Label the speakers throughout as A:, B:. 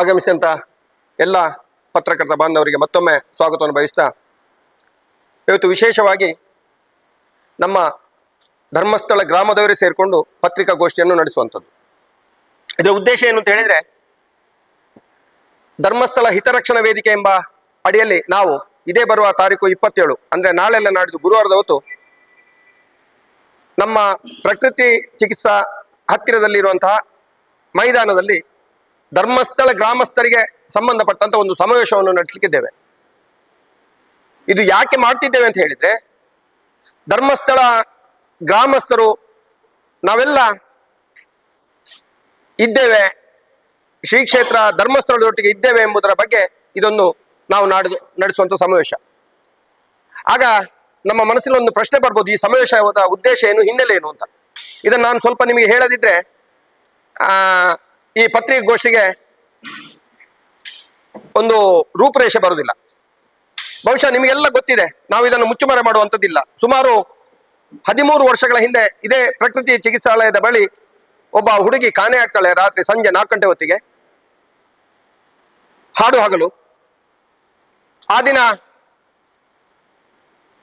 A: ಆಗಮಿಸಿದಂತ ಎಲ್ಲ ಪತ್ರಕರ್ತ ಬಾಂಧವರಿಗೆ ಮತ್ತೊಮ್ಮೆ ಸ್ವಾಗತವನ್ನು ಬಯಸ್ತಾ ಇವತ್ತು ವಿಶೇಷವಾಗಿ ನಮ್ಮ ಧರ್ಮಸ್ಥಳ ಗ್ರಾಮದವರೇ ಸೇರಿಕೊಂಡು ಪತ್ರಿಕಾಗೋಷ್ಠಿಯನ್ನು ನಡೆಸುವಂಥದ್ದು. ಇದರ ಉದ್ದೇಶ ಏನು ಅಂತ ಹೇಳಿದರೆ, ಧರ್ಮಸ್ಥಳ ಹಿತರಕ್ಷಣಾ ವೇದಿಕೆ ಎಂಬ ಅಡಿಯಲ್ಲಿ ನಾವು ಇದೇ ಬರುವ ತಾರೀಕು ಇಪ್ಪತ್ತೇಳು, ಅಂದ್ರೆ ನಾಳೆಲ್ಲ ನಾಡಿದ್ದು ಗುರುವಾರದ ಹೊತ್ತು, ನಮ್ಮ ಪ್ರಕೃತಿ ಚಿಕಿತ್ಸಾ ಹತ್ತಿರದಲ್ಲಿರುವಂತಹ ಮೈದಾನದಲ್ಲಿ ಧರ್ಮಸ್ಥಳ ಗ್ರಾಮಸ್ಥರಿಗೆ ಸಂಬಂಧಪಟ್ಟಂತ ಒಂದು ಸಮಾವೇಶವನ್ನು ನಡೆಸಲಿಕ್ಕಿದ್ದೇವೆ. ಇದು ಯಾಕೆ ಮಾಡ್ತಿದ್ದೇವೆ ಅಂತ ಹೇಳಿದ್ರೆ, ಧರ್ಮಸ್ಥಳ ಗ್ರಾಮಸ್ಥರು ನಾವೆಲ್ಲ ಇದ್ದೇವೆ, ಶ್ರೀ ಕ್ಷೇತ್ರ ಧರ್ಮಸ್ಥಳದೊಟ್ಟಿಗೆ ಇದ್ದೇವೆ ಎಂಬುದರ ಬಗ್ಗೆ ಇದೊಂದು ನಾವು ನಾಡಿದು ನಡೆಸುವಂತ ಸಮಾವೇಶ. ಆಗ ನಮ್ಮ ಮನಸ್ಸಿನ ಒಂದು ಪ್ರಶ್ನೆ ಬರ್ಬೋದು, ಈ ಸಮಾವೇಶದ ಉದ್ದೇಶ ಏನು, ಹಿನ್ನೆಲೆ ಏನು ಅಂತ. ಇದನ್ನು ನಾನು ಸ್ವಲ್ಪ ನಿಮಗೆ ಹೇಳದಿದ್ರೆ, ಆ ಈ ಪತ್ರಿಕಾಗೋಷ್ಠಿಗೆ ಒಂದು ರೂಪುರೇಷೆ ಬರುವುದಿಲ್ಲ. ಬಹುಶಃ ನಿಮಗೆಲ್ಲ ಗೊತ್ತಿದೆ, ನಾವು ಇದನ್ನು ಮುಚ್ಚುಮರೆ ಮಾಡುವಂಥದ್ದಿಲ್ಲ. ಸುಮಾರು ಹದಿಮೂರು ವರ್ಷಗಳ ಹಿಂದೆ ಇದೇ ಪ್ರಕೃತಿ ಚಿಕಿತ್ಸಾಲಯದ ಬಳಿ ಒಬ್ಬ ಹುಡುಗಿ ಕಾಣೆ ಆಗ್ತಾಳೆ ರಾತ್ರಿ ಸಂಜೆ ನಾಲ್ಕು ಗಂಟೆ ಹೊತ್ತಿಗೆ. ಹಾಡು ಹಗಲು. ಆ ದಿನ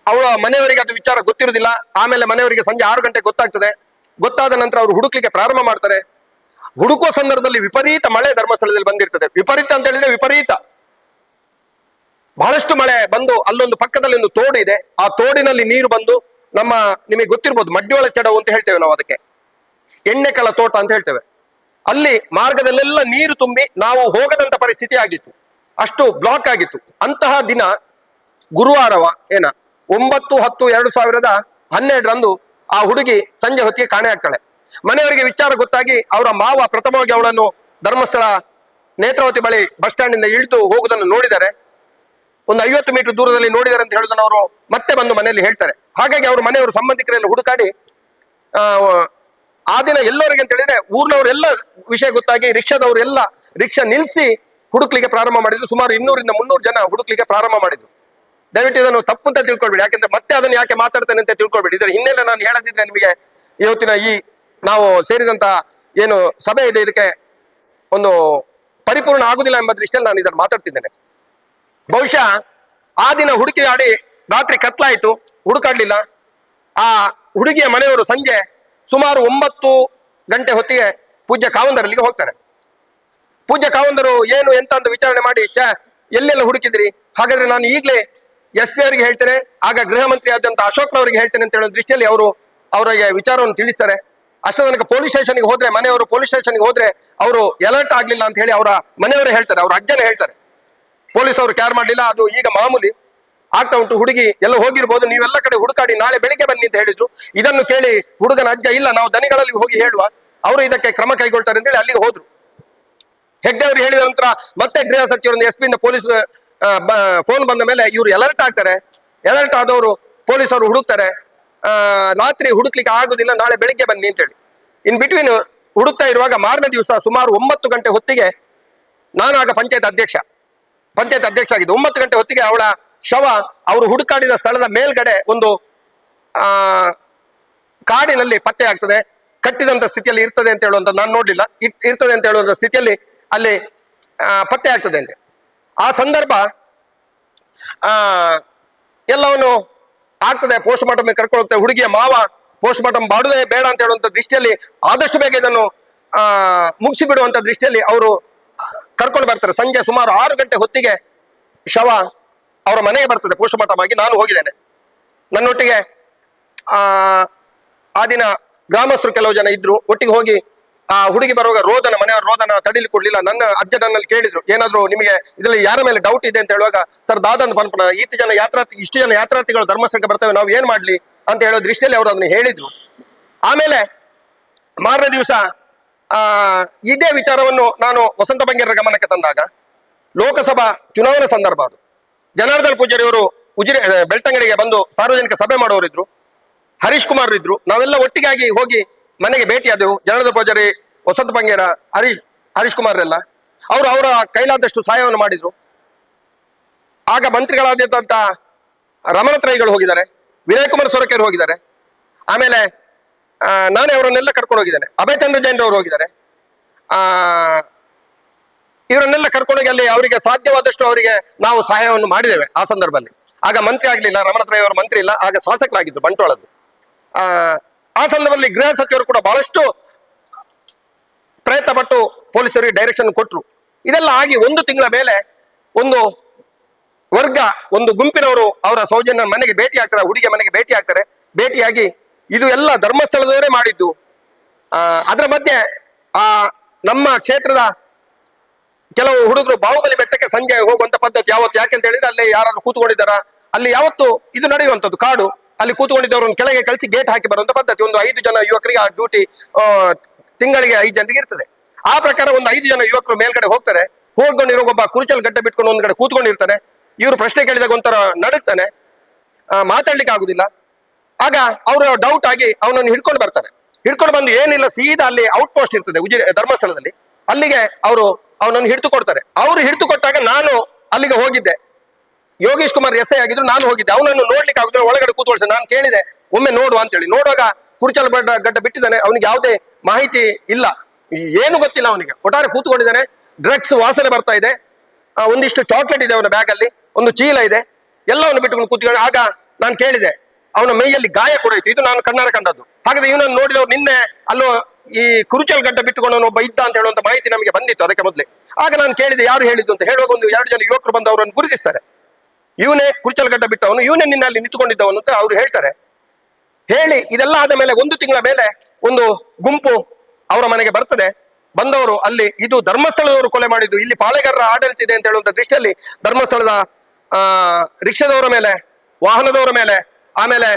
A: ಅವಳ ಮನೆಯವರಿಗೆ ಅದು ವಿಚಾರ ಗೊತ್ತಿರುವುದಿಲ್ಲ. ಆಮೇಲೆ ಮನೆಯವರಿಗೆ ಸಂಜೆ ಆರು ಗಂಟೆ ಗೊತ್ತಾಗ್ತದೆ. ಗೊತ್ತಾದ ನಂತರ ಅವರು ಹುಡುಕ್ಲಿಕ್ಕೆ ಪ್ರಾರಂಭ ಮಾಡ್ತಾರೆ. ಹುಡುಕುವ ಸಂದರ್ಭದಲ್ಲಿ ವಿಪರೀತ ಮಳೆ ಧರ್ಮಸ್ಥಳದಲ್ಲಿ ಬಂದಿರ್ತದೆ. ವಿಪರೀತ ಅಂತ ಹೇಳಿದ್ರೆ ವಿಪರೀತ. ಬಹಳಷ್ಟು ಮಳೆ ಬಂದು ಅಲ್ಲೊಂದು ಪಕ್ಕದಲ್ಲಿ ಒಂದು ತೋಡಿದೆ ಆ ತೋಡಿನಲ್ಲಿ ನೀರು ಬಂದು ನಮ್ಮ ನಿಮಗೆ ಗೊತ್ತಿರ್ಬೋದು ಮಡ್ಡಿಯೊಳ ಚಡವು ಅಂತ ಹೇಳ್ತೇವೆ ನಾವು ಅದಕ್ಕೆ. ಎಣ್ಣೆಕಳ ತೋಟ ಅಂತ ಹೇಳ್ತೇವೆ. ಅಲ್ಲಿ ಮಾರ್ಗದಲ್ಲೆಲ್ಲ ನೀರು ತುಂಬಿ ನಾವು ಹೋಗದಂತ ಪರಿಸ್ಥಿತಿ ಆಗಿತ್ತು. ಅಷ್ಟು ಬ್ಲಾಕ್ ಆಗಿತ್ತು. ಅಂತಹ ದಿನ ಗುರುವಾರವ ಏನ? ಒಂಬತ್ತು ಹತ್ತು ಎರಡು ಸಾವಿರದ ಹನ್ನೆರಡರಂದು ಆ ಹುಡುಗಿ ಸಂಜೆ ಹೊತ್ತಿಗೆ ಕಾಣೆ ಆಗ್ತಾಳೆ. ಮನೆಯವರಿಗೆ ವಿಚಾರ ಗೊತ್ತಾಗಿ ಅವರ ಮಾವ ಪ್ರಥಮವಾಗಿ ಅವಳನ್ನು ಧರ್ಮಸ್ಥಳ ನೇತ್ರಾವತಿ ಬಳಿ ಬಸ್ ಸ್ಟ್ಯಾಂಡ್ ಇಂದ ಇಳಿದು ಹೋಗುವುದನ್ನು ನೋಡಿದ್ದಾರೆ ಒಂದು ಐವತ್ತು ಮೀಟರ್ ದೂರದಲ್ಲಿ ನೋಡಿದ್ದಾರೆ ಅಂತ ಹೇಳುದನ್ನು ಅವರು ಮತ್ತೆ ಬಂದು ಮನೆಯಲ್ಲಿ ಹೇಳ್ತಾರೆ. ಹಾಗಾಗಿ ಅವರು ಮನೆಯವರು ಸಂಬಂಧಿಕರಲ್ಲಿ ಹುಡುಕಾಡಿ ಆ, ದಿನ ಎಲ್ಲರಿಗೆ ಅಂತ ಹೇಳಿದ್ರೆ ಊರ್ನವರೆಲ್ಲ ವಿಷಯ ಗೊತ್ತಾಗಿ ರಿಕ್ಷಾದವರು ಎಲ್ಲ ರಿಕ್ಷಾ ನಿಲ್ಸಿ ಹುಡುಕ್ಲಿಕ್ಕೆ ಪ್ರಾರಂಭ ಮಾಡಿದ್ರು. ಸುಮಾರು ಇನ್ನೂರಿಂದ ಮುನ್ನೂರು ಜನ ಹುಡುಕ್ಲಿಕ್ಕೆ ಪ್ರಾರಂಭ ಮಾಡಿದ್ರು. ದಯವಿಟ್ಟು ಇದನ್ನು ತಪ್ಪು ಅಂತ ತಿಳ್ಕೊಳ್ಬೇಡಿ. ಯಾಕಂದ್ರೆ ಮತ್ತೆ ಅದನ್ನು ಯಾಕೆ ಮಾತಾಡ್ತೇನೆ ಅಂತ ತಿಳ್ಕೊಳ್ಬೇಡಿ. ಇದರ ಹಿನ್ನೆಲೆ ನಾನು ಹೇಳದಿದ್ರೆ ನಿಮಗೆ ಇವತ್ತಿನ ಈ ನಾವು ಸೇರಿದಂತ ಏನು ಸಭೆ ಇದೆ, ಇದಕ್ಕೆ ಒಂದು ಪರಿಪೂರ್ಣ ಆಗುದಿಲ್ಲ ಎಂಬ ದೃಷ್ಟಿಯಲ್ಲಿ ನಾನು ಇದನ್ನು ಮಾತಾಡ್ತಿದ್ದೇನೆ. ಬಹುಶಃ ಆ ದಿನ ಹುಡುಕಿ ಆಡಿ ರಾತ್ರಿ ಕತ್ಲಾಯಿತು, ಹುಡುಕಾಡ್ಲಿಲ್ಲ. ಆ ಹುಡುಗಿಯ ಮನೆಯವರು ಸಂಜೆ ಸುಮಾರು ಒಂಬತ್ತು ಗಂಟೆ ಹೊತ್ತಿಗೆ ಪೂಜ್ಯ ಕಾವಂದರಲ್ಲಿಗೆ ಹೋಗ್ತಾರೆ. ಪೂಜ್ಯ ಕಾವಂದರು, ಏನು ಎಂತ ಅಂತ ವಿಚಾರಣೆ ಮಾಡಿ ಚ ಎಲ್ಲೆಲ್ಲ ಹುಡುಕಿದ್ರಿ? ಹಾಗಾದ್ರೆ ನಾನು ಈಗಲೇ ಎಸ್ ಪಿ ಅವರಿಗೆ ಹೇಳ್ತೇನೆ, ಆಗ ಗೃಹ ಮಂತ್ರಿ ಆದಂತ ಅಶೋಕ್ನವರಿಗೆ ಹೇಳ್ತೇನೆ ಅಂತ ಹೇಳೋ ದೃಷ್ಟಿಯಲ್ಲಿ ಅವರು ಅವರಿಗೆ ವಿಚಾರವನ್ನು ತಿಳಿಸ್ತಾರೆ. ಅಷ್ಟೋ ತನಕ ಪೊಲೀಸ್ ಸ್ಟೇಷನ್ಗೆ ಹೋದ್ರೆ, ಮನೆಯವರು ಪೊಲೀಸ್ ಸ್ಟೇಷನ್ಗೆ ಹೋದ್ರೆ ಅವರು ಎಲರ್ಟ್ ಆಗ್ಲಿಲ್ಲ ಅಂತ ಹೇಳಿ ಅವರ ಮನೆಯವರೇ ಹೇಳ್ತಾರೆ, ಅವ್ರ ಅಜ್ಜನೇ ಹೇಳ್ತಾರೆ. ಪೊಲೀಸ್ ಅವರು ಕ್ಯಾರ್ ಮಾಡಲಿಲ್ಲ, ಅದು ಈಗ ಮಾಮೂಲಿ ಆಗ್ತಾ ಉಂಟು, ಹುಡುಗಿ ಎಲ್ಲ ಹೋಗಿರ್ಬೋದು, ನೀವೆಲ್ಲ ಕಡೆ ಹುಡುಕಾಡಿ ನಾಳೆ ಬೆಳಿಗ್ಗೆ ಬನ್ನಿ ಅಂತ ಹೇಳಿದ್ರು. ಇದನ್ನು ಕೇಳಿ ಹುಡುಗನ ಅಜ್ಜ, ಇಲ್ಲ, ನಾವು ದನಿಗಳಲ್ಲಿ ಹೋಗಿ ಹೇಳುವ. ಅವರು ಇದಕ್ಕೆ ಕ್ರಮ ಕೈಗೊಳ್ತಾರೆ ಅಂತ ಹೇಳಿ ಅಲ್ಲಿಗೆ ಹೋದ್ರು. ಹೆಗ್ಡೆ ಅವರು ಹೇಳಿದ ನಂತರ ಮತ್ತೆ ಗೃಹ ಸಚಿವರನ್ನು ಎಸ್ ಪಿಯಿಂದ ಪೊಲೀಸ್ ಫೋನ್ ಬಂದ ಮೇಲೆ ಇವರು ಎಲರ್ಟ್ ಆಗ್ತಾರೆ. ಎಲರ್ಟ್ ಆದವರು ಪೊಲೀಸ್ ಅವರು ಹುಡುಕ್ತಾರೆ. ರಾತ್ರಿ ಹುಡುಕ್ಲಿಕ್ಕೆ ಆಗುದಿಲ್ಲ, ನಾಳೆ ಬೆಳಿಗ್ಗೆ ಬನ್ನಿ ಅಂತ ಹೇಳಿ ಇನ್ ಬಿಟ್ವೀನ್ ಹುಡುಕ್ತಾ ಇರುವಾಗ ಮಾರನೇ ದಿವಸ ಸುಮಾರು ಒಂಬತ್ತು ಗಂಟೆ ಹೊತ್ತಿಗೆ ನಾನು ಆಗ ಪಂಚಾಯತ್ ಅಧ್ಯಕ್ಷ ಪಂಚಾಯತ್ ಅಧ್ಯಕ್ಷ ಆಗಿದ್ದು, ಒಂಬತ್ತು ಗಂಟೆ ಹೊತ್ತಿಗೆ ಅವಳ ಶವ ಅವರು ಹುಡುಕಾಡಿದ ಸ್ಥಳದ ಮೇಲ್ಗಡೆ ಒಂದು, ಆ, ಕಾಡಿನಲ್ಲಿ ಪತ್ತೆ ಆಗ್ತದೆ. ಕಟ್ಟಿದಂತ ಸ್ಥಿತಿಯಲ್ಲಿ ಇರ್ತದೆ ಅಂತ ಹೇಳುವಂತ ನಾನು ನೋಡ್ಲಿಲ್ಲ. ಇರ್ತದೆ ಅಂತ ಹೇಳುವಂತ ಸ್ಥಿತಿಯಲ್ಲಿ ಅಲ್ಲಿ ಪತ್ತೆ ಆಗ್ತದೆ ಅಂತೆ. ಆ ಸಂದರ್ಭ, ಆ, ಎಲ್ಲವನ್ನು ಆಗ್ತದೆ ಪೋಸ್ಟ್ ಮಾರ್ಟಮ್ ಕರ್ಕೊಳ್ಳುತ್ತೆ, ಹುಡುಗಿಯ ಮಾವ ಪೋಸ್ಟ್ ಮಾರ್ಟಮ್ ಮಾಡುದೇ ಬೇಡ ಅಂತ ಹೇಳುವಂತ ದೃಷ್ಟಿಯಲ್ಲಿ ಆದಷ್ಟು ಬೇಗ ಇದನ್ನು ಮುಗಿಸಿ ಬಿಡುವಂತ ದೃಷ್ಟಿಯಲ್ಲಿ ಅವರು ಕರ್ಕೊಂಡು ಬರ್ತಾರೆ. ಸಂಜೆ ಸುಮಾರು ಆರು ಗಂಟೆ ಹೊತ್ತಿಗೆ ಶವ ಅವರ ಮನೆಗೆ ಬರ್ತದೆ. ಪೋಸ್ಟ್ ಮಾರ್ಟಮ್ ಆಗಿ ನಾನು ಹೋಗಿದ್ದೇನೆ. ನನ್ನೊಟ್ಟಿಗೆ, ಆ ಆ ದಿನ ಗ್ರಾಮಸ್ಥರು ಕೆಲವು ಜನ ಇದ್ರು. ಒಟ್ಟಿಗೆ ಹೋಗಿ ಆ ಹುಡುಗಿ ಬರುವಾಗ ರೋದನ ಮನೆಯ ರೋದನ ತಡಿಲಿ ಕೊಡ್ಲಿಲ್ಲ. ನನ್ನ ಅಜ್ಜ ನನ್ನಲ್ಲಿ ಕೇಳಿದ್ರು ಏನಾದ್ರು ನಿಮಗೆ ಇದರಲ್ಲಿ ಯಾರ ಮೇಲೆ ಡೌಟ್ ಇದೆ ಅಂತ ಹೇಳುವಾಗ ಸರ್ ದಾದನ್ ಪನ್ಪನ ಈತ ಜನ ಯಾತ್ರಾರ್ಥಿ ಇಷ್ಟು ಜನ ಯಾತ್ರಾರ್ಥಿಗಳು ಧರ್ಮಸ್ಥಳಕ್ಕೆ ಬರ್ತವೆ ನಾವು ಏನ್ ಮಾಡ್ಲಿ? ಅಂತ ಹೇಳೋ ದೃಷ್ಟಿಯಲ್ಲಿ ಅವರು ಅದನ್ನ ಹೇಳಿದ್ರು. ಆಮೇಲೆ ಮಾರನೇ ದಿವಸ ಆ ಇದೇ ವಿಚಾರವನ್ನು ನಾನು ವಸಂತ ಬಂಗೇರ ಗಮನಕ್ಕೆ ತಂದಾಗ ಲೋಕಸಭಾ ಚುನಾವಣಾ ಸಂದರ್ಭ ಅದು. ಜನಾರ್ದನ್ ಪೂಜಾರಿಯವರು ಉಜಿರೆ ಆ, ಬೆಳ್ತಂಗಡಿಗೆ ಬಂದು ಸಾರ್ವಜನಿಕ ಸಭೆ ಮಾಡೋರಿದ್ರು. ಹರೀಶ್ ಕುಮಾರ್ ಇದ್ರು. ನಾವೆಲ್ಲ ಒಟ್ಟಿಗೆ ಹೋಗಿ ಮನೆಗೆ ಭೇಟಿಯಾದೆವು. ಜನರದ ಪೂಜಾರಿ ವಸಂತ ಬಂಗೇರ ಹರೀಶ್ ಹರೀಶ್ ಕುಮಾರ್ ಎಲ್ಲ ಅವರು ಅವರ ಕೈಲಾದಷ್ಟು ಸಹಾಯವನ್ನು ಮಾಡಿದ್ರು. ಆಗ ಮಂತ್ರಿಗಳಾದಂಥ ರಮಣತ್ರಯಿಗಳು ಹೋಗಿದ್ದಾರೆ. ವಿನಯ್ ಕುಮಾರ್ ಸೊರಕೆಯವರು ಹೋಗಿದ್ದಾರೆ. ಆಮೇಲೆ ನಾನೇ ಅವರನ್ನೆಲ್ಲ ಕರ್ಕೊಂಡು ಹೋಗಿದ್ದೇನೆ. ಅಭಯ್ ಚಂದ್ರ ಜೈನ್ ಅವರು ಹೋಗಿದ್ದಾರೆ. ಇವರನ್ನೆಲ್ಲ ಕರ್ಕೊಂಡೋಗಿ ಅಲ್ಲಿ ಅವರಿಗೆ ಸಾಧ್ಯವಾದಷ್ಟು ಅವರಿಗೆ ನಾವು ಸಹಾಯವನ್ನು ಮಾಡಿದ್ದೇವೆ ಆ ಸಂದರ್ಭದಲ್ಲಿ. ಆಗ ಮಂತ್ರಿ ಆಗಲಿಲ್ಲ ರಮಣತ್ರಯ ಅವರು ಮಂತ್ರಿ ಇಲ್ಲ, ಆಗ ಶಾಸಕರಾಗಿದ್ದರು ಬಂಟ್ವಾಳದ್ದು. ಆ ಸಂದರ್ಭದಲ್ಲಿ ಗೃಹ ಸಚಿವರು ಕೂಡ ಬಹಳಷ್ಟು ಪ್ರಯತ್ನ ಪಟ್ಟು ಪೊಲೀಸರಿಗೆ ಡೈರೆಕ್ಷನ್ ಕೊಟ್ಟರು ಇದೆಲ್ಲ ಆಗಿ ಒಂದು ತಿಂಗಳ ಮೇಲೆ ಒಂದು ವರ್ಗ, ಒಂದು ಗುಂಪಿನವರು ಅವರ ಸೌಜನ್ಯ ಮನೆಗೆ ಭೇಟಿ ಆಗ್ತಾರೆ, ಹುಡುಗಿಯ ಮನೆಗೆ ಭೇಟಿ ಆಗ್ತಾರೆ. ಭೇಟಿಯಾಗಿ ಇದು ಎಲ್ಲ ಧರ್ಮಸ್ಥಳದವರೇ ಮಾಡಿದ್ದು. ಅದರ ಮಧ್ಯೆ ಆ, ನಮ್ಮ ಕ್ಷೇತ್ರದ ಕೆಲವು ಹುಡುಗರು ಬಾಹುಬಲಿ ಬೆಟ್ಟಕ್ಕೆ ಸಂಜೆ ಹೋಗುವಂತ ಪದ್ಧತಿ ಯಾವತ್ತು, ಯಾಕೆಂತ ಹೇಳಿದ್ರೆ ಅಲ್ಲಿ ಯಾರಾದ್ರೂ ಕೂತ್ಕೊಂಡಿದ್ದಾರಾ? ಅಲ್ಲಿ ಯಾವತ್ತು ಇದು ನಡೆಯುವಂಥದ್ದು, ಕಾಡು. ಅಲ್ಲಿ ಕೂತ್ಕೊಂಡಿದ್ದವ್ರನ್ನ ಕೆಳಗೆ ಕಳಿಸಿ ಗೇಟ್ ಹಾಕಿ ಬರುವಂತ ಪದ್ಧತಿ. ಒಂದು ಐದು ಜನ ಯುವಕರಿಗೆ ಆ ಡ್ಯೂಟಿ ತಿಂಗಳಿಗೆ ಐದು ಜನರಿಗೆ ಇರ್ತದೆ. ಆ ಪ್ರಕಾರ ಒಂದು ಐದು ಜನ ಯುವಕರು ಮೇಲ್ಗಡೆ ಹೋಗ್ತಾರೆ. ಹೋಗ್ಕೊಂಡಿರೋ ಒಬ್ಬ ಕುರುಚಲ್ ಗಡ್ಡೆ ಬಿಟ್ಕೊಂಡು ಒಂದ್ ಕಡೆ ಕೂತ್ಕೊಂಡಿರ್ತಾನೆ. ಇವರು ಪ್ರಶ್ನೆ ಕೇಳಿದಾಗ ಒಂಥರ ನಡುತ್ತಾನೆ ಆ, ಮಾತಾಡ್ಲಿಕ್ಕೆ ಆಗುದಿಲ್ಲ. ಆಗ ಅವರು ಡೌಟ್ ಆಗಿ ಅವನನ್ನು ಹಿಡ್ಕೊಂಡು ಬರ್ತಾರೆ. ಹಿಡ್ಕೊಂಡು ಬಂದು ಏನಿಲ್ಲ ಸೀದಾ ಅಲ್ಲಿ ಔಟ್ ಪೋಸ್ಟ್ ಇರ್ತದೆ ಧರ್ಮಸ್ಥಳದಲ್ಲಿ. ಅಲ್ಲಿಗೆ ಅವರು ಅವನನ್ನು ಹಿಡಿದು ಕೊಡ್ತಾರೆ. ಅವರು ಹಿಡಿದು ಕೊಟ್ಟಾಗ ನಾನು ಅಲ್ಲಿಗೆ ಹೋಗಿದ್ದೆ. ಯೋಗೇಶ್ ಕುಮಾರ್ ಎಸ್ ಐ ಆಗಿದ್ರು, ನಾನು ಹೋಗಿದ್ದೆ. ಅವನನ್ನು ನೋಡ್ಲಿಕ್ಕೆ ಆಗುದಿಲ್ಲ, ಒಳಗಡೆ ಕೂತ್ಕೊಳ್ಸ. ನಾನು ಕೇಳಿದೆ, ಒಮ್ಮೆ ನೋಡು ಅಂತೇಳಿ. ನೋಡುವಾಗ ಕುರ್ಚಲ್ ಗಡ್ಡ ಬಿಟ್ಟಿದ್ದಾನೆ. ಅವನಿಗೆ ಯಾವುದೇ ಮಾಹಿತಿ ಇಲ್ಲ. ಏನು ಗೊತ್ತಿಲ್ಲ ಅವನಿಗೆ. ಒಟ್ಟಾರೆ ಕೂತ್ಕೊಂಡಿದ್ದಾನೆ. ಡ್ರಗ್ಸ್ ವಾಸನೆ ಬರ್ತಾ ಇದೆ. ಒಂದಿಷ್ಟು ಚಾಕ್ಲೇಟ್ ಇದೆ ಅವನ ಬ್ಯಾಗ್ ಅಲ್ಲಿ ಒಂದು ಚೀಲ ಇದೆ. ಎಲ್ಲವನ್ನು ಬಿಟ್ಟುಕೊಂಡು ಕೂತ್ಕೊಂಡು, ಆಗ ನಾನು ಕೇಳಿದೆ, ಅವನ ಮೈಯಲ್ಲಿ ಗಾಯ ಕೂಡ ಇತ್ತು. ಇದು ನಾನು ಕಣ್ಣಾರ ಕಂಡದ್ದು. ಹಾಗಾದ್ರೆ ಇವನನ್ನು ನೋಡಿದವರು ನಿನ್ನೆ ಅಲ್ಲೋ ಈ ಕುರುಚಲ್ ಗಡ್ಡ ಬಿಟ್ಟುಕೊಂಡು ಒಬ್ಬ ಇದ್ದ ಅಂತ ಹೇಳುವಂತ ಮಾಹಿತಿ ನಮಗೆ ಬಂದಿತ್ತು ಅದಕ್ಕೆ ಮೊದಲೇ. ಆಗ ನಾನು ಕೇಳಿದೆ, ಯಾರು ಹೇಳಿದ್ದು? ಅಂತ ಹೇಳುವಾಗ ಒಂದು ಎರಡು ಜನ ಯುವಕರು ಬಂದು ಅವರನ್ನು ಗುರುತಿಸ್ತಾರೆ. ಇವನೇ ಕುರ್ಚಲ್ಗಡ್ಡ ಬಿಟ್ಟವನು, ಇವನೇ ನಿನ್ನ ಅಲ್ಲಿ ನಿಂತುಕೊಂಡಿದ್ದವನು ಅಂತ ಅವ್ರು ಹೇಳ್ತಾರೆ. ಹೇಳಿ, ಇದೆಲ್ಲ ಆದ ಮೇಲೆ ಒಂದು ತಿಂಗಳ ಮೇಲೆ ಒಂದು ಗುಂಪು ಅವರ ಮನೆಗೆ ಬರ್ತದೆ. ಬಂದವರು ಅಲ್ಲಿ, ಇದು ಧರ್ಮಸ್ಥಳದವರು ಕೊಲೆ ಮಾಡಿದ್ದು, ಇಲ್ಲಿ ಪಾಳೆಗಾರರ ಆಡಳಿತ ಇದೆ ಅಂತ ಹೇಳುವಂತ ದೃಷ್ಟಿಯಲ್ಲಿ ಧರ್ಮಸ್ಥಳದ, ಆ, ರಿಕ್ಷಾದವರ ಮೇಲೆ, ವಾಹನದವರ ಮೇಲೆ, ಆಮೇಲೆ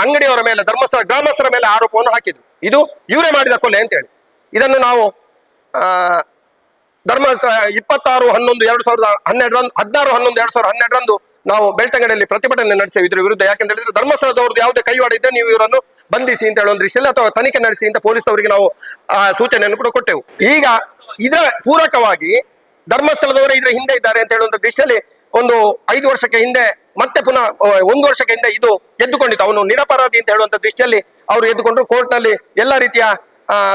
A: ಅಂಗಡಿಯವರ ಮೇಲೆ, ಧರ್ಮಸ್ಥಳ ಗ್ರಾಮಸ್ಥರ ಮೇಲೆ ಆರೋಪವನ್ನು ಹಾಕಿದ್ರು. ಇದು ಇವರೇ ಮಾಡಿದ ಕೊಲೆ ಅಂತ ಹೇಳಿ. ಇದನ್ನು ನಾವು ಧರ್ಮ ಇಪ್ಪತ್ತಾರು, ಹನ್ನೊಂದು, ಎರಡು ಸಾವಿರದ ಹನ್ನೆರಡರಂದು ಹದಿನಾರು, ಹನ್ನೊಂದು, ಎರಡು ಸಾವಿರದ ಹನ್ನೆರಡರಂದು ನಾವು ಬೆಳ್ತಂಗಡಿಯಲ್ಲಿ ಪ್ರತಿಭಟನೆ ನಡೆಸ್ತೇವೆ ಇದ್ರ ವಿರುದ್ಧ ಯಾಕೆಂತ ಹೇಳಿದ್ರೆ ಧರ್ಮಸ್ಥಳದವ್ರದ್ದು ಯಾವುದೇ ಕೈವಾಡ ಇದ್ದರೆ ನೀವು ಇವರನ್ನು ಬಂಧಿಸಿ ಅಂತ ಹೇಳೋ ಒಂದು ಅಥವಾ ತನಿಖೆ ನಡೆಸಿ ಅಂತ ಪೊಲೀಸ್ನವರಿಗೆ ನಾವು, ಆ, ಸೂಚನೆಯನ್ನು ಕೂಡ ಕೊಟ್ಟೆವು. ಈಗ ಇದರ ಪೂರಕವಾಗಿ ಧರ್ಮಸ್ಥಳದವರೇ ಇದರ ಹಿಂದೆ ಇದ್ದಾರೆ ಅಂತ ಹೇಳುವಂತ ದೃಶ್ಯದಲ್ಲಿ ಒಂದು ಐದು ವರ್ಷಕ್ಕೆ ಹಿಂದೆ ಮತ್ತೆ ಪುನಃ ಒಂದು ವರ್ಷಕ್ಕೆ ಹಿಂದೆ ಇದು ಎದ್ದುಕೊಂಡಿತ್ತು. ಅವನು ನಿರಪರಾಧಿ ಅಂತ ಹೇಳುವಂತ ದೃಷ್ಟಿಯಲ್ಲಿ ಅವರು ಎದ್ದುಕೊಂಡ್ರು. ಕೋರ್ಟ್ನಲ್ಲಿ ಎಲ್ಲ ರೀತಿಯ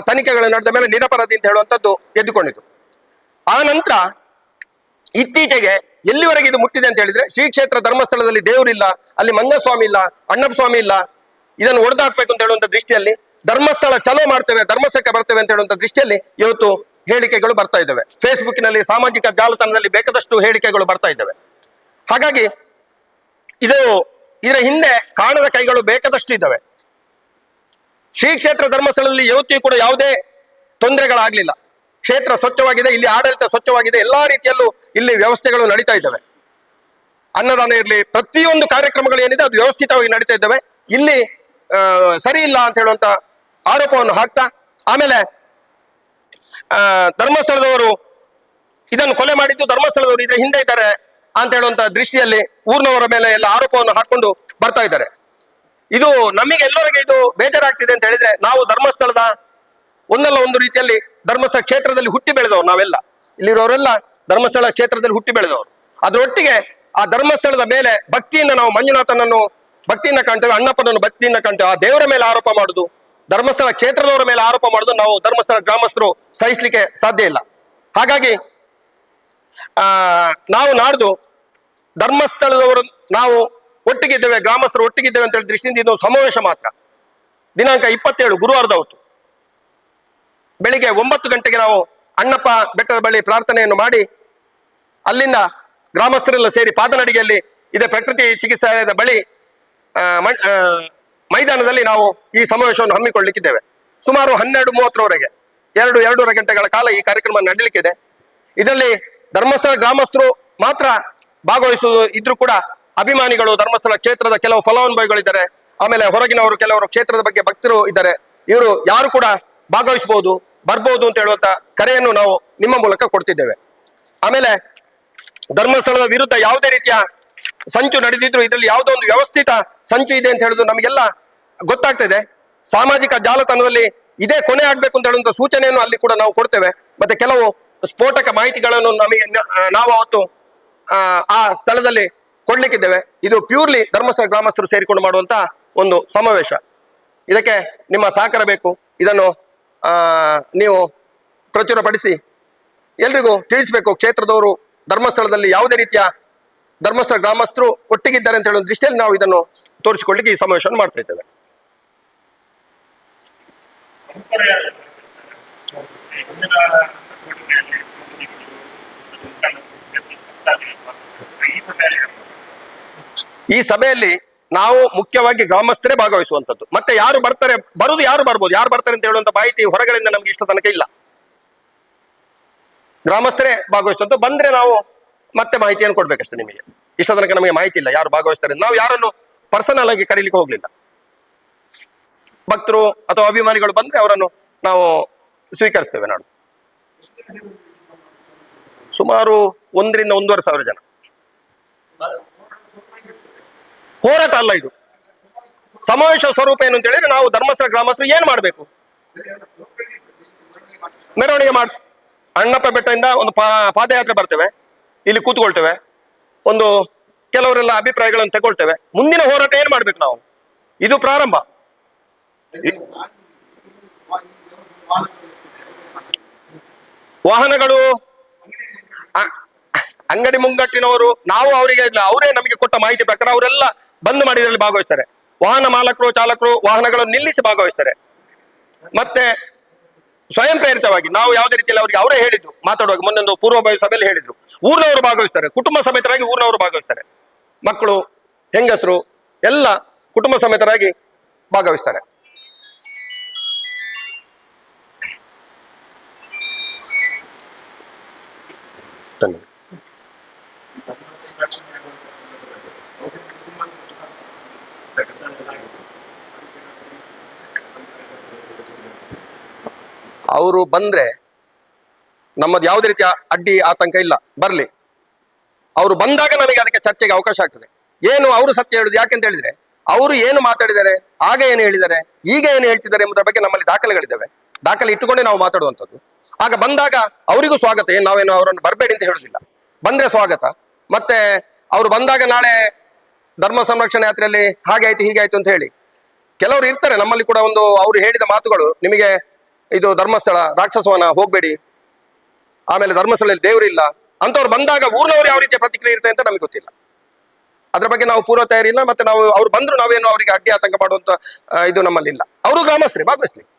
A: ತನಿಖೆಗಳು ನಡೆದ ಮೇಲೆ ನಿರಪರಾಧಿ ಅಂತ ಹೇಳುವಂತದ್ದು ಎದ್ದುಕೊಂಡಿತು ಆ ನಂತರ ಇತ್ತೀಚೆಗೆ ಎಲ್ಲಿವರೆಗೆ ಇದು ಮುಟ್ಟಿದೆ ಅಂತ ಹೇಳಿದ್ರೆ ಶ್ರೀ ಕ್ಷೇತ್ರ ಧರ್ಮಸ್ಥಳದಲ್ಲಿ ದೇವರಿಲ್ಲ, ಅಲ್ಲಿ ಮಂಗಸ್ವಾಮಿ ಇಲ್ಲ ಅಣ್ಣಪ್ಪ ಸ್ವಾಮಿ ಇಲ್ಲ, ಇದನ್ನು ಒಡೆದಾಕ್ಬೇಕು ಅಂತ ಹೇಳುವಂತ ದೃಷ್ಟಿಯಲ್ಲಿ ಧರ್ಮಸ್ಥಳ ಚಲೋ ಮಾಡ್ತೇವೆ, ಧರ್ಮಸ್ಥಳಕ್ಕೆ ಬರ್ತೇವೆ ಅಂತ ಹೇಳುವಂತ ದೃಷ್ಟಿಯಲ್ಲಿ ಇವತ್ತು ಹೇಳಿಕೆಗಳು ಬರ್ತಾ ಇದ್ದಾವೆ. ಫೇಸ್ಬುಕ್ನಲ್ಲಿ ಸಾಮಾಜಿಕ ಜಾಲತಾಣದಲ್ಲಿ ಬೇಕಾದಷ್ಟು ಹೇಳಿಕೆಗಳು ಬರ್ತಾ ಇದ್ದಾವೆ. ಹಾಗಾಗಿ ಇದು ಇದರ ಹಿಂದೆ ಕಾಣದ ಕೈಗಳು ಬೇಕಾದಷ್ಟು ಇದ್ದಾವೆ. ಶ್ರೀ ಕ್ಷೇತ್ರ ಧರ್ಮಸ್ಥಳದಲ್ಲಿ ಯಾವತ್ತಿಯೂ ಕೂಡ ಯಾವುದೇ ತೊಂದರೆಗಳಾಗ್ಲಿಲ್ಲ. ಕ್ಷೇತ್ರ ಸ್ವಚ್ಛವಾಗಿದೆ, ಇಲ್ಲಿ ಆಡಳಿತ ಸ್ವಚ್ಛವಾಗಿದೆ, ಎಲ್ಲಾ ರೀತಿಯಲ್ಲೂ ಇಲ್ಲಿ ವ್ಯವಸ್ಥೆಗಳು ನಡೀತಾ ಇದ್ದಾವೆ. ಅನ್ನದಾನ ಇರಲಿ, ಪ್ರತಿಯೊಂದು ಕಾರ್ಯಕ್ರಮಗಳು ಏನಿದೆ ಅದು ವ್ಯವಸ್ಥಿತವಾಗಿ ನಡೀತಾ ಇದ್ದಾವೆ. ಇಲ್ಲಿ ಸರಿ ಇಲ್ಲ ಅಂತ ಹೇಳುವಂತ ಆರೋಪವನ್ನು ಹಾಕ್ತಾ, ಆಮೇಲೆ ಧರ್ಮಸ್ಥಳದವರು ಇದನ್ನು ಕೊಲೆ ಮಾಡಿದ್ದು ಧರ್ಮಸ್ಥಳದವರು ಇದ್ರ ಹಿಂದೆ ಇದ್ದಾರೆ ಅಂತ ಹೇಳುವಂತ ದೃಷ್ಟಿಯಲ್ಲಿ ಊರ್ನವರ ಮೇಲೆ ಎಲ್ಲ ಆರೋಪವನ್ನು ಹಾಕೊಂಡು ಬರ್ತಾ ಇದ್ದಾರೆ. ಇದು ನಮಗೆ ಎಲ್ಲರಿಗೆ ಇದು ಬೇಜಾರಾಗ್ತಿದೆ ಅಂತ ಹೇಳಿದ್ರೆ ನಾವು ಧರ್ಮಸ್ಥಳದ ಒಂದಲ್ಲ ಒಂದು ರೀತಿಯಲ್ಲಿ ಧರ್ಮಸ್ಥಳ ಕ್ಷೇತ್ರದಲ್ಲಿ ಹುಟ್ಟಿ ಬೆಳೆದವರು ನಾವೆಲ್ಲ. ಇಲ್ಲಿರೋರೆಲ್ಲ ಧರ್ಮಸ್ಥಳ ಕ್ಷೇತ್ರದಲ್ಲಿ ಹುಟ್ಟಿ ಬೆಳೆದವರು. ಅದರೊಟ್ಟಿಗೆ ಆ ಧರ್ಮಸ್ಥಳದ ಮೇಲೆ ಭಕ್ತಿಯಿಂದ ನಾವು ಮಂಜುನಾಥನನ್ನು ಭಕ್ತಿಯಿಂದ ಕಾಣ್ತೇವೆ, ಅಣ್ಣಪ್ಪನನ್ನು ಭಕ್ತಿಯಿಂದ ಕಾಣ್ತೇವೆ. ಆ ದೇವರ ಮೇಲೆ ಆರೋಪ ಮಾಡುದು, ಧರ್ಮಸ್ಥಳ ಕ್ಷೇತ್ರದವರ ಮೇಲೆ ಆರೋಪ ಮಾಡುದು ನಾವು ಧರ್ಮಸ್ಥಳ ಗ್ರಾಮಸ್ಥರು ಸಹಿಸಲಿಕ್ಕೆ ಸಾಧ್ಯ ಇಲ್ಲ. ಹಾಗಾಗಿ, ಆ, ನಾವು ನಾಡ್ದು ಧರ್ಮಸ್ಥಳದವರು ನಾವು ಒಟ್ಟಿಗಿದ್ದೇವೆ, ಗ್ರಾಮಸ್ಥರು ಒಟ್ಟಿಗಿದ್ದೇವೆ ಅಂತ ಹೇಳಿ ದೃಷ್ಟಿಯಿಂದ ಇದು ಸಮಾವೇಶ ಮಾತ್ರ. ದಿನಾಂಕ ಇಪ್ಪತ್ತೇಳು, ಗುರುವಾರದ ಹೊತ್ತು. ಬೆಳಿಗ್ಗೆ ಒಂಬತ್ತು ಗಂಟೆಗೆ ನಾವು ಅಣ್ಣಪ್ಪ ಬೆಟ್ಟದ ಬಳಿ ಪ್ರಾರ್ಥನೆಯನ್ನು ಮಾಡಿ ಅಲ್ಲಿಂದ ಗ್ರಾಮಸ್ಥರೆಲ್ಲ ಸೇರಿ ಪಾದನಡಿಗೆಯಲ್ಲಿ ಇದೇ ಪ್ರಕೃತಿ ಚಿಕಿತ್ಸಾಲಯದ ಬಳಿ ಮೈದಾನದಲ್ಲಿ ನಾವು ಈ ಸಮಾವೇಶವನ್ನು ಹಮ್ಮಿಕೊಳ್ಳಲಿಕ್ಕಿದ್ದೇವೆ ಸುಮಾರು ಹನ್ನೆರಡು ಮೂವತ್ತರವರೆಗೆ, ಎರಡು, ಎರಡೂವರೆ ಗಂಟೆಗಳ ಕಾಲ ಈ ಕಾರ್ಯಕ್ರಮ ನಡೀಲಿಕ್ಕಿದೆ. ಇದರಲ್ಲಿ ಧರ್ಮಸ್ಥಳ ಗ್ರಾಮಸ್ಥರು ಮಾತ್ರ ಭಾಗವಹಿಸುವುದು ಇದ್ರೂ ಕೂಡ ಅಭಿಮಾನಿಗಳು ಧರ್ಮಸ್ಥಳ ಕ್ಷೇತ್ರದ ಕೆಲವು ಫಲಾನುಭವಿಗಳಿದ್ದಾರೆ. ಆಮೇಲೆ ಹೊರಗಿನವರು ಕೆಲವರು ಕ್ಷೇತ್ರದ ಬಗ್ಗೆ ಭಕ್ತರು ಇದ್ದಾರೆ. ಇವರು ಯಾರು ಕೂಡ ಭಾಗವಹಿಸಬಹುದು. ಬರ್ಬೋದು ಅಂತ ಹೇಳುವಂತ ಕರೆಯನ್ನು ನಾವು ನಿಮ್ಮ ಮೂಲಕ ಕೊಡ್ತಿದ್ದೇವೆ. ಆಮೇಲೆ ಧರ್ಮಸ್ಥಳದ ವಿರುದ್ಧ ಯಾವುದೇ ರೀತಿಯ ಸಂಚು ನಡೆದಿದ್ರು ಇದರಲ್ಲಿ ಯಾವುದೋ ಒಂದು ವ್ಯವಸ್ಥಿತ ಸಂಚು ಇದೆ ಅಂತ ಹೇಳುದು ನಮಗೆಲ್ಲ ಗೊತ್ತಾಗ್ತದೆ. ಸಾಮಾಜಿಕ ಜಾಲತಾಣದಲ್ಲಿ ಇದೇ ಕೊನೆ ಆಗ್ಬೇಕು ಅಂತ ಹೇಳುವಂತ ಸೂಚನೆಯನ್ನು ಅಲ್ಲಿ ಕೂಡ ನಾವು ಕೊಡ್ತೇವೆ. ಮತ್ತೆ ಕೆಲವು ಸ್ಫೋಟಕ ಮಾಹಿತಿಗಳನ್ನು ನಮಗೆ ನಾವು ಅವತ್ತು ಆ, ಸ್ಥಳದಲ್ಲಿ ಕೊಡ್ಲಿಕ್ಕಿದ್ದೇವೆ. ಇದು ಪ್ಯೂರ್ಲಿ ಧರ್ಮಸ್ಥಳ ಗ್ರಾಮಸ್ಥರು ಸೇರಿಕೊಂಡು ಮಾಡುವಂತ ಒಂದು ಸಮಾವೇಶ. ಇದಕ್ಕೆ ನಿಮ್ಮ ಸಹಕಾರ ಬೇಕು. ಇದನ್ನು ನೀವು ಪ್ರಚುರಪಡಿಸಿ. ಎಲ್ರಿಗೂ ತಿಳಿಸ್ಬೇಕು, ಕ್ಷೇತ್ರದವರು ಧರ್ಮಸ್ಥಳದಲ್ಲಿ ಯಾವುದೇ ರೀತಿಯ ಧರ್ಮಸ್ಥಳ ಗ್ರಾಮಸ್ಥರು ಒಟ್ಟಿಗಿದ್ದಾರೆ ಅಂತ ಹೇಳೋ ದೃಷ್ಟಿಯಲ್ಲಿ ನಾವು ಇದನ್ನು ತೋರಿಸಿಕೊಳ್ಳಿಕ್ಕೆ ಈ ಸಮಾವೇಶವನ್ನು ಮಾಡ್ತಾ ಇದ್ದೇವೆ. ಈ ಸಭೆಯಲ್ಲಿ ನಾವು ಮುಖ್ಯವಾಗಿ ಗ್ರಾಮಸ್ಥರೇ ಭಾಗವಹಿಸುವಂತದ್ದು ಮತ್ತೆ ಯಾರು ಬರ್ತಾರೆ, ಬರುದು ಯಾರು ಬರ್ಬೋದು? ಯಾರು ಬರ್ತಾರೆ ಅಂತ ಹೇಳುವಂತ ಮಾಹಿತಿ ಹೊರಗಡೆಯಿಂದ ನಮ್ಗೆ ಇಷ್ಟ ತನಕ ಇಲ್ಲ. ಗ್ರಾಮಸ್ಥರೇ ಭಾಗವಹಿಸುವಂತ ಬಂದ್ರೆ ನಾವು ಮತ್ತೆ ಮಾಹಿತಿಯನ್ನು ಕೊಡ್ಬೇಕಷ್ಟೇ ನಿಮಗೆ. ಇಷ್ಟ ತನಕ ನಮಗೆ ಮಾಹಿತಿ ಇಲ್ಲ ಯಾರು ಭಾಗವಹಿಸ್ತಾರೆ ನಾವು ಯಾರನ್ನು ಪರ್ಸನಲ್ ಆಗಿ ಕರೀಲಿಕ್ಕೆ ಹೋಗ್ಲಿಲ್ಲ. ಭಕ್ತರು ಅಥವಾ ಅಭಿಮಾನಿಗಳು ಬಂದ್ರೆ ಅವರನ್ನು ನಾವು ಸ್ವೀಕರಿಸ್ತೇವೆ ನಾನು ಸುಮಾರು ಒಂದರಿಂದ ಒಂದೂವರೆ ಸಾವಿರ ಜನ. ಹೋರಾಟ ಅಲ್ಲ ಇದು. ಸಮಾವೇಶ ಸ್ವರೂಪ ಏನು ಅಂತ ಹೇಳಿದ್ರೆ ನಾವು ಧರ್ಮಸ್ಥಳ ಗ್ರಾಮಸ್ಥರು ಏನ್ ಮಾಡಬೇಕು? ಮೆರವಣಿಗೆ ಮಾಡ್, ಅಣ್ಣಪ್ಪ ಬೆಟ್ಟದಿಂದ ಒಂದು ಪಾದಯಾತ್ರೆ ಬರ್ತೇವೆ. ಇಲ್ಲಿ ಕೂತ್ಕೊಳ್ತೇವೆ. ಒಂದು ಕೆಲವರೆಲ್ಲ ಅಭಿಪ್ರಾಯಗಳನ್ನು ತಗೊಳ್ತೇವೆ. ಮುಂದಿನ ಹೋರಾಟ ಏನ್ ಮಾಡ್ಬೇಕು ನಾವು? ಇದು ಪ್ರಾರಂಭ. ವಾಹನಗಳು ಅಂಗಡಿ ಮುಂಗಟ್ಟಿನವರು, ನಾವು ಅವರಿಗೆ ಅವರೇ ನಮಗೆ ಕೊಟ್ಟ ಮಾಹಿತಿ ಪ್ರಕಾರ ಅವರೆಲ್ಲ ಬಂದ್ ಮಾಡಿದ್ರಲ್ಲಿ ಭಾಗವಹಿಸ್ತಾರೆ. ವಾಹನ ಮಾಲಕರು, ಚಾಲಕರು, ವಾಹನಗಳನ್ನು ನಿಲ್ಲಿಸಿ ಭಾಗವಹಿಸ್ತಾರೆ. ಮತ್ತೆ ಸ್ವಯಂ ಪ್ರೇರಿತವಾಗಿ ನಾವು ಯಾವುದೇ ರೀತಿಯಲ್ಲಿ ಅವರಿಗೆ ಅವರೇ ಹೇಳಿದ್ದು ಮಾತಾಡುವಾಗ ಮುಂದೊಂದು ಪೂರ್ವಭಾವಿ ಸಭೆಯಲ್ಲಿ ಹೇಳಿದ್ರು. ಊರಿನವರು ಭಾಗವಹಿಸ್ತಾರೆ. ಕುಟುಂಬ ಸಮೇತರಾಗಿ ಊರಿನವರು ಭಾಗವಹಿಸ್ತಾರೆ. ಮಕ್ಕಳು, ಹೆಂಗಸರು, ಎಲ್ಲ ಕುಟುಂಬ ಸಮೇತರಾಗಿ ಭಾಗವಹಿಸ್ತಾರೆ. ಧನ್ಯವಾದ. ಅವರು ಬಂದ್ರೆ ನಮ್ಮದು ಯಾವುದೇ ರೀತಿಯ ಅಡ್ಡಿ ಆತಂಕ ಇಲ್ಲ, ಬರ್ಲಿ. ಅವರು ಬಂದಾಗ ನಮಗೆ ಅದಕ್ಕೆ ಚರ್ಚೆಗೆ ಅವಕಾಶ ಆಗ್ತದೆ. ಏನು ಅವರು ಸತ್ಯ ಹೇಳುದು ಯಾಕೆಂತ ಹೇಳಿದ್ರೆ, ಅವರು ಏನು ಮಾತಾಡಿದ್ದಾರೆ, ಆಗ ಏನು ಹೇಳಿದ್ದಾರೆ, ಈಗ ಏನು ಹೇಳ್ತಿದ್ದಾರೆ ಎಂಬುದರ ಬಗ್ಗೆ ನಮ್ಮಲ್ಲಿ ದಾಖಲೆಗಳಿದ್ದಾವೆ. ದಾಖಲೆ ಇಟ್ಟುಕೊಂಡೇ ನಾವು ಮಾತಾಡುವಂಥದ್ದು. ಆಗ ಬಂದಾಗ ಅವರಿಗೂ ಸ್ವಾಗತ, ಏನು ನಾವೇನು ಅವರನ್ನು ಬರಬೇಡಿ ಅಂತ ಹೇಳುದಿಲ್ಲ. ಬಂದ್ರೆ ಸ್ವಾಗತ. ಮತ್ತೆ ಅವರು ಬಂದಾಗ ನಾಳೆ ಧರ್ಮ ಸಂರಕ್ಷಣೆ ಯಾತ್ರೆಯಲ್ಲಿ ಹಾಗೆ ಆಯ್ತು ಹೀಗೆ ಆಯ್ತು ಅಂತ ಹೇಳಿ. ಕೆಲವರು ಇರ್ತಾರೆ, ನಮ್ಮಲ್ಲಿ ಕೂಡ ಒಂದು ಅವರು ಹೇಳಿದ ಮಾತುಗಳು ನಿಮಗೆ ಇದು ಧರ್ಮಸ್ಥಳ ರಾಕ್ಷಸವನ ಹೋಗ್ಬೇಡಿ. ಆಮೇಲೆ ಧರ್ಮಸ್ಥಳದಲ್ಲಿ ಇಲ್ಲ. ಅಂತವ್ರು ಬಂದಾಗ ಊರ್ನವ್ರು ಯಾವ ರೀತಿಯ ಪ್ರತಿಕ್ರಿಯೆ ಇರುತ್ತೆ ಅಂತ ನಮಗೆ ಗೊತ್ತಿಲ್ಲ. ಅದ್ರ ಬಗ್ಗೆ ನಾವು ಪೂರ್ವ ತಯಾರಿ ಇಲ್ಲ ಮತ್ತೆ ನಾವು ಅವ್ರು ಬಂದ್ರು ನಾವೇನು ಅವರಿಗೆ ಅಡ್ಡಿ ಆತಂಕ ಮಾಡುವಂತ ಇದು ನಮ್ಮಲ್ಲಿ ಇಲ್ಲ ಅವರು ಗ್ರಾಮಸ್ಥರೇ, ಭಾಗವಹಿಸ್ಲಿ.